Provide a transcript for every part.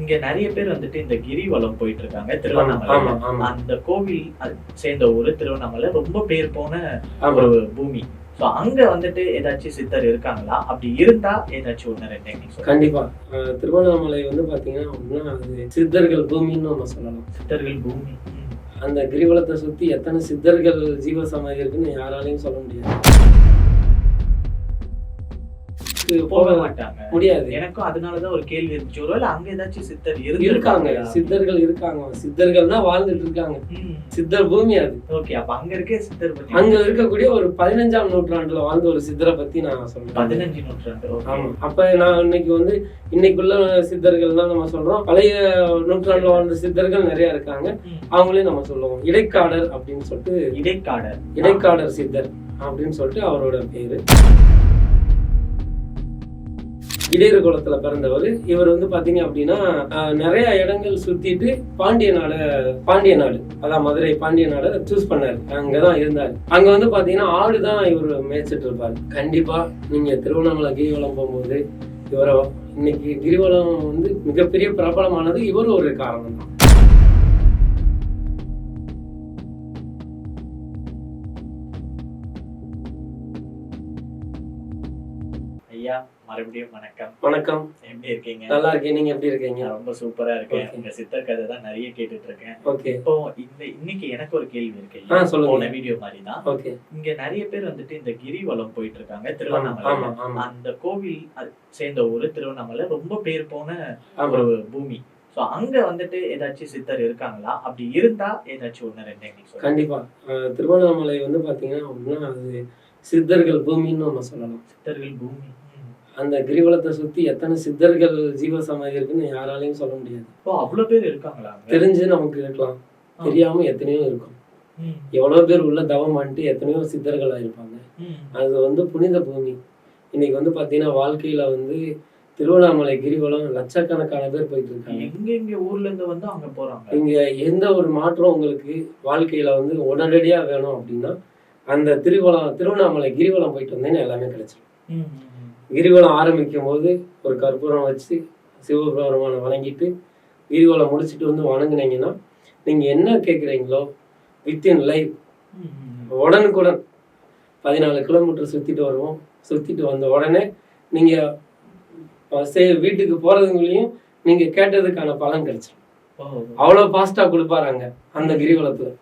இங்க நிறைய பேர் வந்துட்டு இந்த கிரிவலம் போயிட்டு இருக்காங்க திருவண்ணாமலை அந்த கோவில் சேர்ந்த ஊரு திருவண்ணாமலை ரொம்ப பேர் போன ஒரு பூமி. சோ அங்க வந்துட்டு ஏதாச்சும் சித்தர் இருக்காங்களா? அப்படி இருந்தா ஏதாச்சும் ஒண்ணு ரெண்டு. கண்டிப்பா. திருவண்ணாமலை வந்து பாத்தீங்கன்னா அப்படின்னா அது சித்தர்கள் பூமின்னு நம்ம சொல்லலாம். சித்தர்கள் பூமி. அந்த கிரிவலத்தை சுத்தி எத்தனை சித்தர்கள் ஜீவ சமாதி இருக்குன்னு யாராலையும் சொல்ல முடியாது. இது போக மாட்டாங்க. முடியாது. எனக்கும் அதனாலதான் ஒரு கேள்வி இருந்துச்சு. ஒருவேளை அங்க ஏதாச்சும் சித்தர் இருக்காங்க. சித்தர்கள் இருக்காங்க. சித்தர்கள் தான் வாழ்ந்துட்டு இருக்காங்க. சித்தர் பூமி அது. ஓகே அப்ப அங்க இருக்க சித்தர் பத்தி. அங்க இருக்கக்கூடிய ஒரு பதினஞ்சாம் நூற்றாண்டுல வாழ்ந்த ஒரு சித்தரை பத்தி நான் சொல்றேன். பதினஞ்சு நூற்றாண்டு. ஆமா. அப்ப நான் இன்னைக்கு வந்து இன்னைக்குள்ள சித்தர்கள் தான் நம்ம சொல்றோம். பழைய நூற்றாண்டுல வாழ்ந்த சித்தர்கள் நிறைய இருக்காங்க. ம். அவங்களையும் நம்ம சொல்லுவோம். இடைக்காடர் அப்படின்னு சொல்லிட்டு இடைக்காடர். இடைக்காடர் சித்தர் அப்படின்னு சொல்லிட்டு அவரோட பேரு. இடையர் குளத்துல பிறந்தவர். இவர் வந்து பாத்தீங்க அப்படின்னா நிறைய இடங்கள் சுத்திட்டு பாண்டிய நாட பாண்டிய நாடு. அதான் மதுரை பாண்டிய நாடை சூஸ் பண்ணாரு. அங்கதான் இருந்தாரு. அங்க வந்து பாத்தீங்கன்னா ஆடு தான் இவர் மேய்ச்சிட்டு இருப்பாரு கண்டிப்பா நீங்க திருவண்ணாமலை கிரிவலம் போகும்போது இவரை இன்னைக்கு கிரிவலம் வந்து மிகப்பெரிய பிரபலமானது இவர் ஒரு காரணம் தான் மறுபடியும் வணக்கம். வணக்கம். எப்படி இருக்கீங்க? நல்லா இருக்கேன் நீங்க எப்படி இருக்கீங்க? ரொம்ப சூப்பரா இருக்கேன். உங்க சித்தர் கதை தான் நிறைய கேட்டுட்டு இருக்கேன் ஓகே. இப்போ இந்த இன்னைக்கு எனக்கு ஒரு கேள்வி இருக்கு. சொல்லுங்க. போன வீடியோ மாதிரி தான் ஓகே. இங்க நிறைய பேர் வந்துட்டு இந்த கிரிவலம் போயிட்டு இருக்காங்க திருவண்ணாமலை அந்த கோவில் சேர்ந்த ஊரு திருவண்ணாமலை ரொம்ப பேர் போன ஒரு பூமி. சோ அங்க வந்துட்டு ஏதாச்சும் சித்தர் இருக்காங்களா? அப்படி இருந்தா ஏதாச்சும் ஒண்ணு ரெண்டு. கண்டிப்பா. திருவண்ணாமலை வந்து பாத்தீங்கன்னா அப்படின்னா அது சித்தர்கள் பூமின்னு நம்ம சொல்லலாம். சித்தர்கள் பூமி. அந்த கிரிவலத்தை சுத்தி எத்தனை சித்தர்கள் ஜீவ சமாதி இருக்குன்னு யாராலையும் சொல்ல முடியாது ஓ அவ்வளவு பேர் இருக்காங்களா? தெரிஞ்சு நமக்கு இருக்கலாம். தெரியாம எத்தனையோ இருக்கும். எவ்வளவு பேர் உள்ள தவம் பண்ணிட்டு எத்தனையோ சித்தர்கள் ஆயிருப்பாங்க ம். அது வந்து புனித பூமி இன்னைக்கு வந்து பாத்தீங்கன்னா வாழ்க்கையில வந்து திருவண்ணாமலை கிரிவலம் லட்சக்கணக்கான பேர் போயிட்டு இருக்காங்க எங்க எங்க ஊர்ல இருந்து வந்து அங்க போறாங்க இங்க எந்த ஒரு மாற்றம் உங்களுக்கு வாழ்க்கையில வந்து உடனடியா வேணும் அப்படின்னா அந்த திருவலம் திருவண்ணாமலை கிரிவலம் போயிட்டு வந்தேன்னு எல்லாமே கிடைச்சிடும். கிரிவலம் ஆரம்பிக்கும் போது ஒரு கற்பூரம் வச்சு சிவபெருமானை வணங்கிட்டு கிரிவலம் முடிச்சுட்டு வந்து வணங்குனீங்கன்னா நீங்க என்ன கேட்குறீங்களோ வித்தின் லைஃப். உடனுக்குடன் பதினாலு கிலோமீட்டர் சுத்திட்டு வருவோம். சுத்திட்டு வந்த உடனே நீங்க அஹ், சே- வீட்டுக்கு போறதுங்களையும் நீங்க கேட்டதுக்கான பலன் கிடைச்சிடும். அவ்வளோ ஃபாஸ்டா கொடுப்பாராங்க அந்த கிரிவலத்துல.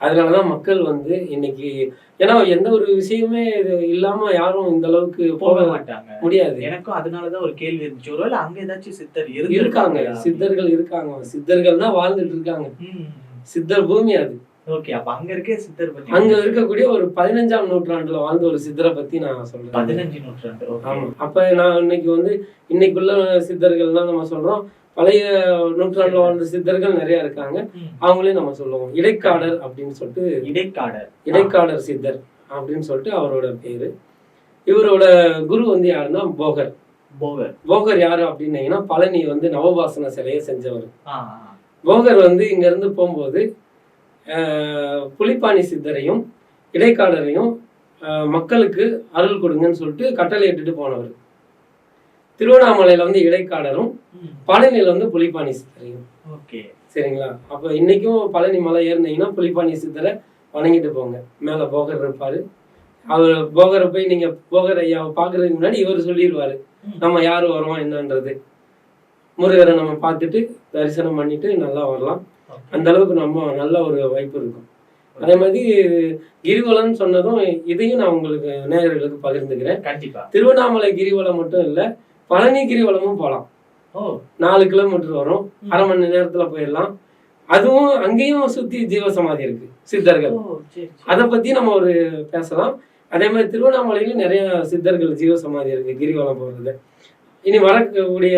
அதனாலதான் மக்கள் வந்து இன்னைக்கு ஏன்னா எந்த ஒரு விஷயமே இது இல்லாம யாரும் இந்த அளவுக்கு போக மாட்டாங்க. முடியாது. எனக்கும் அதனாலதான் ஒரு கேள்வி இருந்துச்சு. ஒருவேளை அங்க ஏதாச்சும் சித்தர் இருக்காங்க. சித்தர்கள் இருக்காங்க. சித்தர்கள் தான் வாழ்ந்துட்டு இருக்காங்க. சித்தர் பூமி அது. ஓகே அப்ப அங்க இருக்க சித்தர் பத்தி அங்க இருக்கக்கூடிய ஒரு பதினஞ்சாம் நூற்றாண்டுல வாழ்ந்த ஒரு சித்தரை பத்தி நான் சொல்றேன். பதினஞ்சு நூற்றாண்டு. ஆமா. அப்ப நான் இன்னைக்கு வந்து இன்னைக்குள்ள சித்தர்கள் தான் நம்ம சொல்றோம். பழைய நூற்றாண்டுல வாழ்ந்த சித்தர்கள் நிறைய இருக்காங்க. ம். அவங்களையும் நம்ம சொல்லுவோம். இடைக்காடர் அப்படின்னு சொல்லிட்டு இடைக்காடர். இடைக்காடர் சித்தர் அப்படின்னு சொல்லிட்டு அவரோட பேரு. இவரோட குரு வந்து யாருன்னா போகர். போகர். போகர் யாரு அப்படின்னீங்கன்னா பழனி வந்து நவபாசன சிலையை செஞ்சவர். போகர் வந்து இங்க இருந்து போகும்போது புலிப்பாணி சித்தரையும் இடைக்காடரையும் ஆஹ், மக்களுக்கு அருள் கொடுங்கன்னு சொல்லிட்டு கட்டளை இட்டுட்டு போனவர். திருவண்ணாமலையில வந்து இடைக்காடரும் ம். பழனியில வந்து புலிப்பாணி சித்தரையும். ஓகே. சரிங்களா? அப்ப இன்னைக்கும் பழனி மலை ஏறினீங்கன்னா புலிப்பாணி சித்தரை வணங்கிட்டு போங்க. மேல போகர் இருப்பாரு. அவர் போகரை போய் நீங்க போகர் ஐயாவை பாக்குறதுக்கு முன்னாடி இவர் சொல்லிடுவாரு. நம்ம யாரு வரோம் என்னன்றது. முருகரை நம்ம பார்த்துட்டு தரிசனம் பண்ணிட்டு நல்லா வரலாம். அந்த அளவுக்கு நம்ம நல்ல ஒரு வாய்ப்பு இருக்கும். அதே மாதிரி கிரிவலம்னு சொன்னதும் இதையும் நான் உங்களுக்கு நேயர்களுக்கு பகிர்ந்துக்கிறேன். கண்டிப்பா. திருவண்ணாமலை கிரிவலம் மட்டும் இல்ல பழனி கிரிவலமும் போகலாம் ஓ. நாலு கிலோமீட்டர் வரும். அரை மணி நேரத்துல போயிடலாம். அதுவும் அங்கேயும் சுத்தி ஜீவசமாதி இருக்கு சித்தர்கள். அதை பத்தி நம்ம ஒரு பேசலாம். அதே மாதிரி திருவண்ணாமலையிலும் நிறைய சித்தர்கள் ஜீவசமாதி இருக்கு கிரிவலம் போறது. இனி வரக்கூடிய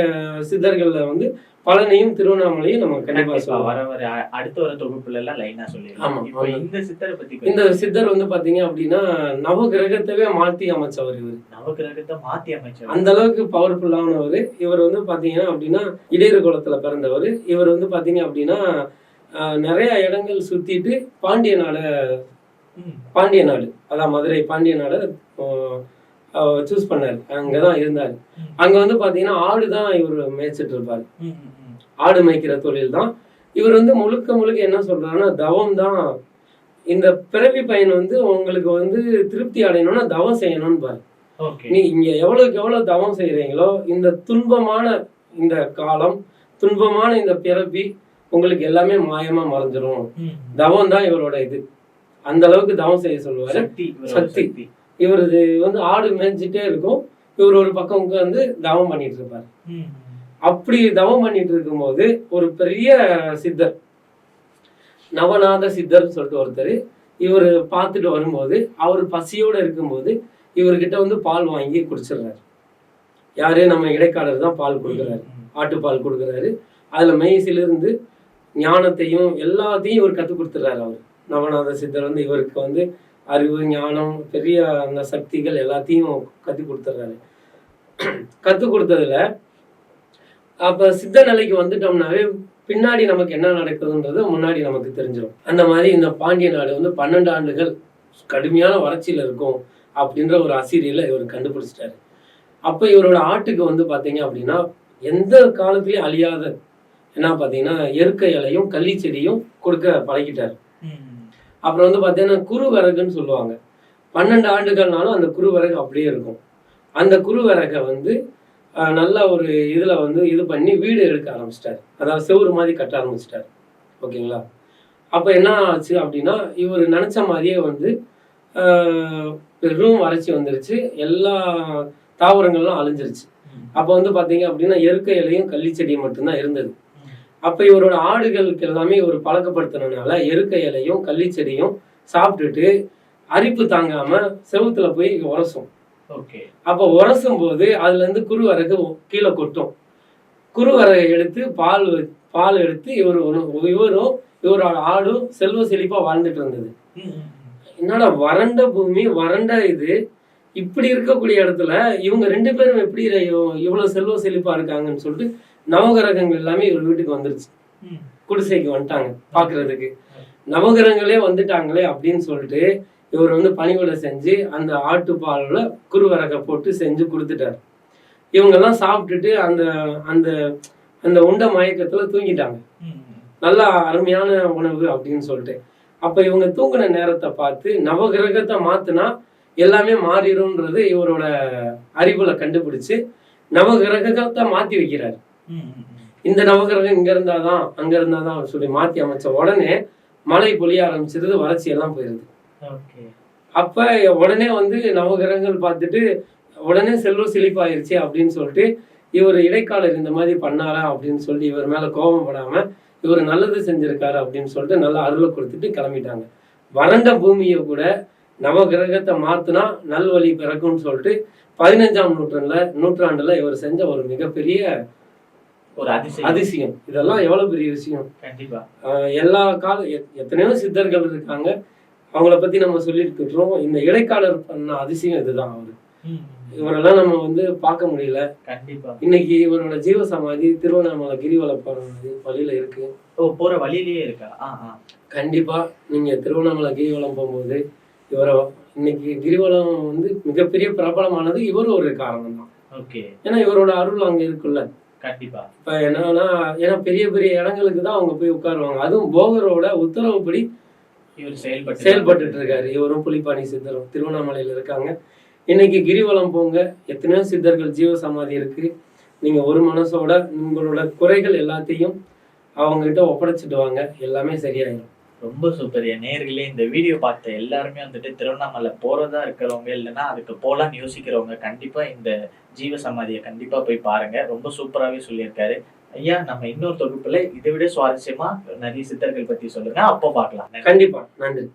சித்தர்கள்ல வந்து பழனியும் திருவண்ணாமலையும் நம்ம கண்டிப்பா வர வர அடுத்த வர தொகுப்புல எல்லாம் லைனா சொல்லிடலாம். இந்த சித்தரை பத்தி இந்த சித்தர் வந்து பாத்தீங்க அப்படின்னா நவ கிரகத்தவே மாற்றி அமைச்சவர் இவர். நவகிரகத்தை மாத்தி அமைச்சர் அந்த அளவுக்கு பவர்ஃபுல்லானவர் இவர் வந்து பாத்தீங்கன்னா அப்படின்னா இடையர் குலத்துல பிறந்தவர். இவர் வந்து பாத்தீங்க அப்படின்னா நிறைய இடங்கள் சுத்திட்டு பாண்டிய நாட. பாண்டிய நாடு. அதான் மதுரை பாண்டிய நாடை சூஸ் பண்ணாரு. அங்கதான் இருந்தாரு. அங்க வந்து பாத்தீங்கன்னா ஆடு தான் இவர் மேய்ச்சிட்டு இருப்பாரு. ஆடு மேய்க்கிற தொழில் தான் இவர் வந்து முழுக்க முழுக்க என்ன சொல்றாருன்னா தவம் தான். இந்த பிறவி பயன் வந்து உங்களுக்கு வந்து திருப்தி அடையணும்னா தவம் செய்யணும்னு பாரு. நீ இங்க எவ்வளவுக்கு எவ்வளவு தவம் செய்யறீங்களோ இந்த துன்பமான இந்த காலம் துன்பமான இந்த பிறவி உங்களுக்கு எல்லாமே மாயமா மறைஞ்சிரும். தவம் தான் இவரோட இது. அந்த அளவுக்கு தவம் செய்ய சொல்லுவாரு. சக்தி. சக்தி. இவரது வந்து ஆடு மேய்ஞ்சிட்டே இருக்கும். இவர் ஒரு பக்கம் உட்கார்ந்து தவம் பண்ணிட்டு இருப்பார். அப்படி தவம் பண்ணிட்டு இருக்கும்போது ஒரு பெரிய சித்தர் நவநாத சித்தர்னு சொல்லிட்டு ஒருத்தர் இவர் பார்த்துட்டு வரும்போது அவர் பசியோட இருக்கும்போது இவர்கிட்ட வந்து பால் வாங்கி குடிச்சிடுறாரு. யாரு? நம்ம இடைக்காலர் தான் பால் கொடுக்குறாரு. ஆட்டுப்பால் கொடுக்குறாரு. அதுல மெய்சிலிருந்து ஞானத்தையும் எல்லாத்தையும் இவர் கற்றுக் கொடுத்துறாரு அவர். நவநாத சித்தர் வந்து இவருக்கு வந்து அறிவு ஞானம் பெரிய அந்த சக்திகள் எல்லாத்தையும் கற்றுக் கொடுத்துட்றாரு. கற்றுக் கொடுத்ததுல அப்போ சித்த நிலைக்கு வந்துட்டோம்னாவே பின்னாடி நமக்கு என்ன நடக்குதுன்றது முன்னாடி நமக்கு தெரிஞ்சிடும் அந்த மாதிரி இந்த பாண்டிய நாடு வந்து பன்னெண்டு ஆண்டுகள் கடுமையான வறட்சியில் இருக்கும் அப்படின்ற ஒரு அசீரியலை இவர் கண்டுபிடிச்சிட்டாரு. அப்போ இவரோட ஆட்டுக்கு வந்து பார்த்தீங்க அப்படின்னா எந்த காலத்துலேயும் அழியாத என்ன பார்த்தீங்கன்னா எருக்க இலையும் கள்ளி செடியும் கொடுக்க பழகிட்டார். அப்புறம் வந்து பார்த்தீங்கன்னா குரு விறகுன்னு சொல்லுவாங்க. பன்னெண்டு ஆண்டுகள்னாலும் அந்த குரு விறகு அப்படியே இருக்கும். அந்த குரு விறகை வந்து நல்ல ஒரு இதில் வந்து இது பண்ணி வீடு எடுக்க ஆரம்பிச்சிட்டாரு. அதாவது செவுரு மாதிரி கட்ட ஆரம்பிச்சிட்டாரு. ஓகேங்களா? அப்போ என்ன ஆச்சு அப்படின்னா இவர் நினச்ச மாதிரியே வந்து பெரும் வறட்சி வந்துருச்சு. எல்லா தாவரங்கள்லாம் அழிஞ்சிருச்சு. அப்போ வந்து பார்த்தீங்க அப்படின்னா எருக்க இலையும் கள்ளி செடியும் மட்டும்தான் இருந்தது. அப்ப இவரோட ஆடுகளுக்கு எல்லாமே இவர் பழக்கப்படுத்தினால எருக்க இலையும் கள்ளி செடியும் சாப்பிட்டுட்டு அரிப்பு தாங்காம செவுத்துல போய் உரசும். ஓகே. அப்ப உரசும் போது அதுல இருந்து குருவரகு கீழே கொட்டும். குருவரகை எடுத்து பால் பால் எடுத்து இவர் இவரும் இவரோட ஆடும் செல்வ செழிப்பா வாழ்ந்துட்டு இருந்தது. என்னடா வறண்ட பூமி வறண்ட இது. இப்படி இருக்கக்கூடிய இடத்துல இவங்க ரெண்டு பேரும் எப்படி இவ்வ- இவ்வளவு செல்வ செழிப்பா இருக்காங்கன்னு சொல்லிட்டு நவகிரகங்கள் எல்லாமே இவர் வீட்டுக்கு வந்துருச்சு. குடிசைக்கு வந்துட்டாங்க பாக்குறதுக்கு. நவகிரகங்களே வந்துட்டாங்களே அப்படின்னு சொல்லிட்டு இவர் வந்து பணிவிடை செஞ்சு அந்த ஆட்டுப்பால்ல குருவரகை போட்டு செஞ்சு கொடுத்துட்டாரு. இவங்கெல்லாம் சாப்பிட்டுட்டு அந்த அந்த அந்த உண்ட மயக்கத்துல தூங்கிட்டாங்க. நல்லா அருமையான உணவு அப்படின்னு சொல்லிட்டு. அப்ப இவங்க தூங்குன நேரத்தை பார்த்து நவகிரகத்தை மாத்துனா எல்லாமே மாறிடும்ன்றது இவரோட அறிவுல கண்டுபிடிச்சு நவகிரகத்தை மாத்தி வைக்கிறாரு. இந்த நவகிரகம் இங்க இருந்தாதான் அங்க இருந்தாதான் சொல்லி மாத்தி அமைச்ச உடனே மழை பொழிய ஆரம்பிச்சிருது வறட்சி எல்லாம் போயிருது. அப்ப உடனே வந்து நவகிரகங்கள் பார்த்துட்டு உடனே செல்வ செழிப்பாயிருச்சு அப்படின்னு சொல்லிட்டு இவர் இடைக்காலர் இந்த மாதிரி பண்ணாரா அப்படின்னு சொல்லி இவர் மேல கோபம் படாம இவர் நல்லது செஞ்சிருக்காரு அப்படின்னு சொல்லிட்டு நல்ல அருளை கொடுத்துட்டு கிளம்பிட்டாங்க. வறண்ட பூமியை கூட நவகிரகத்தை மாத்துனா நல்வழி பிறக்கும்னு சொல்லிட்டு பதினஞ்சாம் நூற்றாண்டுல நூற்றாண்டுல இவர் செஞ்ச ஒரு மிகப்பெரிய ஒரு அதிசயம். அதிசயம். இதெல்லாம் எவ்வளவு பெரிய விஷயம்? கண்டிப்பா. எல்லா கால எத்- எத்தனையோ சித்தர்கள் இருக்காங்க. அவங்கள பத்தி நம்ம சொல்லிட்டு இருக்கிறோம் இந்த இடைக்காலர் பண்ண அதிசயம் இதுதான் அவரு. இவரெல்லாம் நம்ம வந்து பார்க்க முடியல. கண்டிப்பா. இன்னைக்கு இவரோட ஜீவ சமாதி திருவண்ணாமலை கிரிவலம் போறது வழியில இருக்கு. ஓ போற வழியிலேயே இருக்கா? கண்டிப்பா. நீங்க திருவண்ணாமலை கிரிவலம் போகும்போது இவரை இன்னைக்கு கிரிவலம் வந்து மிகப்பெரிய பிரபலமானது இவர் ஒரு காரணம் தான் ஓகே. ஏன்னா இவரோட அருள் அங்க இருக்குல்ல. கண்டிப்பா. இப்ப என்னன்னா ஏன்னா பெரிய பெரிய இடங்களுக்கு தான் அவங்க போய் உட்காருவாங்க. அதுவும் போகரோட உத்தரவுப்படி இவர் செயல்பட்டு செயல்பட்டுட்டு இருக்காரு. இவரும் புலிப்பாணி சித்தரும் திருவண்ணாமலையில இருக்காங்க. இன்னைக்கு கிரிவலம் போங்க. எத்தனையோ சித்தர்கள் ஜீவ சமாதி இருக்கு. நீங்க ஒரு மனசோட உங்களோட குறைகள் எல்லாத்தையும் அவங்க கிட்ட ஒப்படைச்சிட்டு வாங்க. எல்லாமே சரியாயிடும் ரொம்ப சூப்பர் என் நேர்களே இந்த வீடியோ பார்த்த எல்லாருமே வந்துட்டு திருவண்ணாமலை போறதா இருக்கிறவங்க இல்லைன்னா அதுக்கு போலான்னு யோசிக்கிறவங்க கண்டிப்பா இந்த ஜீவ சமாதியை கண்டிப்பா போய் பாருங்க. ரொம்ப சூப்பராகவே சொல்லியிருக்காரு. ஐயா நம்ம இன்னொரு தொகுப்புல இதை விட சுவாரஸ்யமா நிறைய சித்தர்கள் பத்தி சொல்லுங்க. அப்போ பார்க்கலாம். கண்டிப்பா. நன்றி.